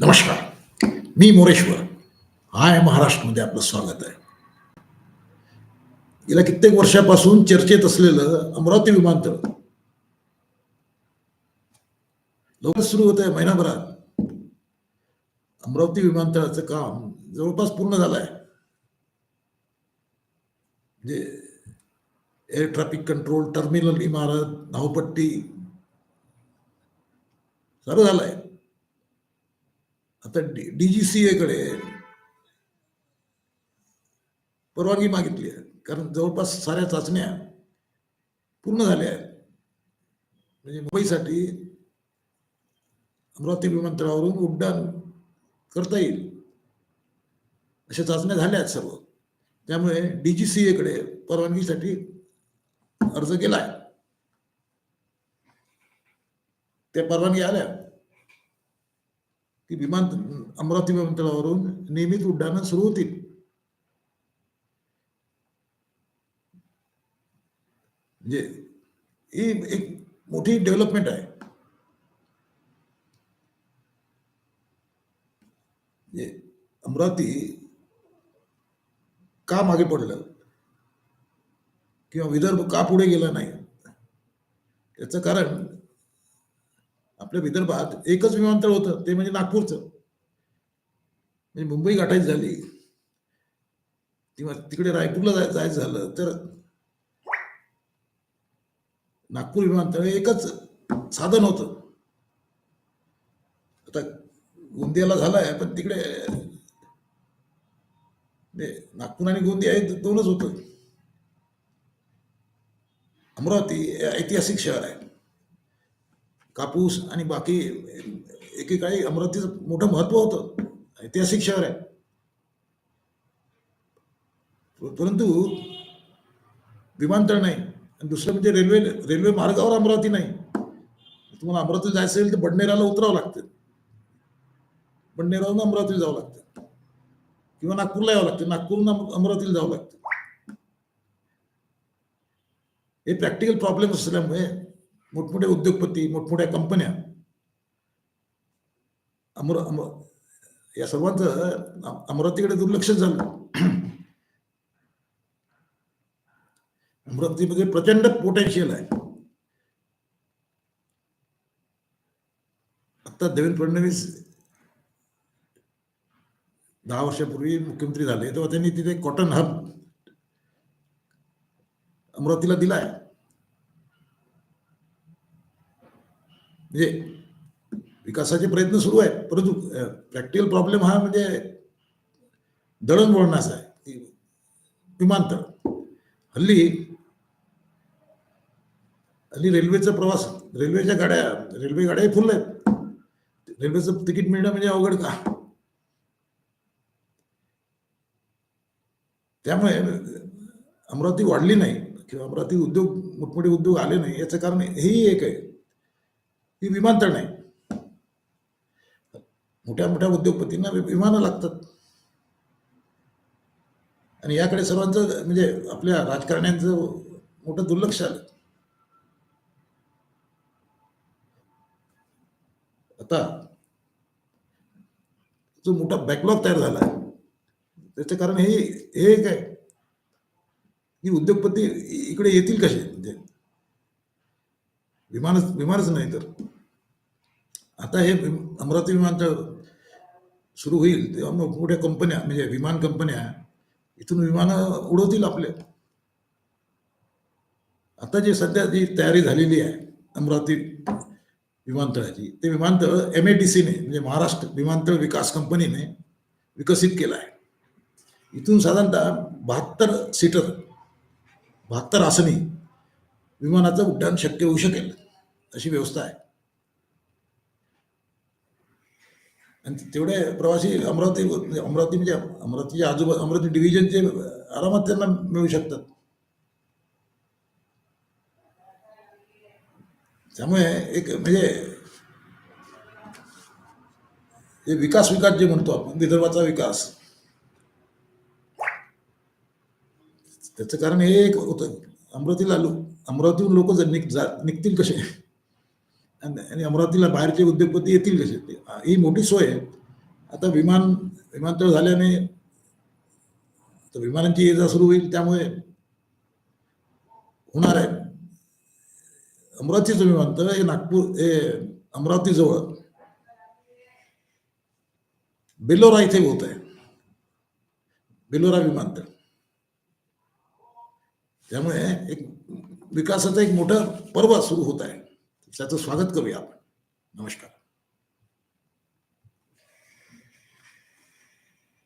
नमस्कार. मी मोरेश्वर. हाय महाराष्ट्रमध्ये आपलं स्वागत आहे. गेल्या कित्येक वर्षापासून चर्चेत असलेलं अमरावती विमानतळ. लवकर सुरू होत आहे महिनाभरात. अमरावती विमानतळाचं काम जवळपास पूर्ण झालं आहे म्हणजे एअर ट्रॅफिक कंट्रोल टर्मिनल इमारत धावपट्टी सर्व झालं आहे आता डीजीसीए कडे परवानगी मागितली आहे. कारण जवळपास साऱ्या चाचण्या पूर्ण झाल्या आहेत. म्हणजे मुंबईसाठी अमरावती विमानतळावरून उड्डाण करता येईल. अशा चाचण्या झाल्या आहेत सर्व. त्यामुळे डीजीसीए कडे परवानगीसाठी अर्ज केला आहे. त्या परवानगी आल्या. की विमान अमरावती विमानतळावरून नियमित उड्डाणं सुरू होतील. म्हणजे ही एक मोठी डेव्हलपमेंट आहे. म्हणजे अमरावती का मागे पडलं? किंवा विदर्भ का पुढे गेला नाही? याचं कारण आपल्या विदर्भात एकच विमानतळ होतं ते म्हणजे नागपूरचं. म्हणजे मुंबई गाठायची झाली. किंवा तिकडे रायपूरला जाय जायचं झालं तर नागपूर विमानतळ हे एकच साधन होतं. आता गोंदियाला झालाय पण तिकडे नागपूर आणि गोंदिया हे दोनच होतं. अमरावती ऐतिहासिक शहर आहे. कापूस आणि बाकी एकेकाळी अमरावतीचं मोठं महत्त्व होतं. ऐतिहासिक शहर आहे. परंतु विमानतळ नाही आणि दुसरं म्हणजे रेल्वे रेल्वे मार्गावर अमरावती नाही. तुम्हाला अमरावतीला जायचं असेल तर बडनेराला उतरावं लागतं. बडनेरावरून अमरावतीला जावं लागतं. किंवा नागपूरला यावं लागतं. नागपूरहून अमरावतीला जावं लागतं. हे प्रॅक्टिकल प्रॉब्लेम असल्यामुळे मोठमोठे उद्योगपती मोठमोठ्या कंपन्या. अमर अमर या सर्वांचं अमरावतीकडे दुर्लक्ष झालं. अमरावतीमध्ये प्रचंड पोटेन्शियल आहे. आता देवेंद्र फडणवीस दहा वर्षापूर्वी मुख्यमंत्री झाले तेव्हा त्यांनी तिथे कॉटन हब अमरावतीला दिलाय. म्हणजे विकासाचे प्रयत्न सुरू आहेत. परंतु प्रॅक्टिकल प्रॉब्लेम हा म्हणजे दळणवळणाचा आहे. विमानतळ. हल्ली हल्ली रेल्वेचा प्रवास रेल्वेच्या गाड्या रेल्वे गाड्याही फुल आहेत. रेल्वेचं तिकीट मिळणं म्हणजे अवघड का? त्यामुळे अमरावती वाढली नाही किंवा अमरावती उद्योग मोठमोठे उद्योग आले नाही याचं कारण हेही एक आहे. ही विमानतळ नाही. मोठ्या मोठ्या उद्योगपतींना विमानं लागतात. आणि याकडे सर्वांचं म्हणजे आपल्या राजकारण्यांचं मोठं दुर्लक्ष आलं. आता जो मोठा बॅकलॉग तयार झाला त्याचं कारण हे हे एक आहे. की उद्योगपती इकडे येतील कसे? म्हणजे विमानच विमानच नाही तर. आता हे विम- अमरावती विमानतळ सुरू होईल तेव्हा मग मोठ्या कंपन्या म्हणजे विमान कंपन्या इथून विमानं उडवतील आपले. आता जे सध्या जी तयारी झालेली आहे अमरावती विमानतळाची ते विमानतळ एम ए डी सीने म्हणजे महाराष्ट्र विमानतळ विकास कंपनीने विकसित केलं आहे. इथून साधारणतः बहात्तर सीटर बहात्तर आसनी विमानाचं उड्डाण शक्य होऊ शकेल. अशी व्यवस्था आहे. आणि तेवढे प्रवासी अमरावती अमरावती म्हणजे अमरावतीच्या आजूबाजू अमरावती डिव्हिजनचे आरामात त्यांना मिळू शकतात. त्यामुळे एक म्हणजे हे विकास विकास जे म्हणतो आपण विदर्भाचा विकास. त्याचं कारण हे एक होतं. अमरावतीला लो अमरावतीहून लोक जर निघ जा निघतील कसे? आणि अमरावतीला बाहेरचे उद्योगपती येतील कसे? ते ही मोठी सोय आहे. आता विमान विमानतळ झाल्याने तर विमानांची ये जा सुरू होईल त्यामुळे होणार आहे. अमरावतीचं विमानतळ हे नागपूर हे अमरावतीजवळ बेलोरा इथे होत आहे. बेलोरा विमानतळ. त्यामुळे एक विकासाचं एक मोठं पर्व सुरू होत आहे. त्याचं स्वागत करूया आपण नमस्कार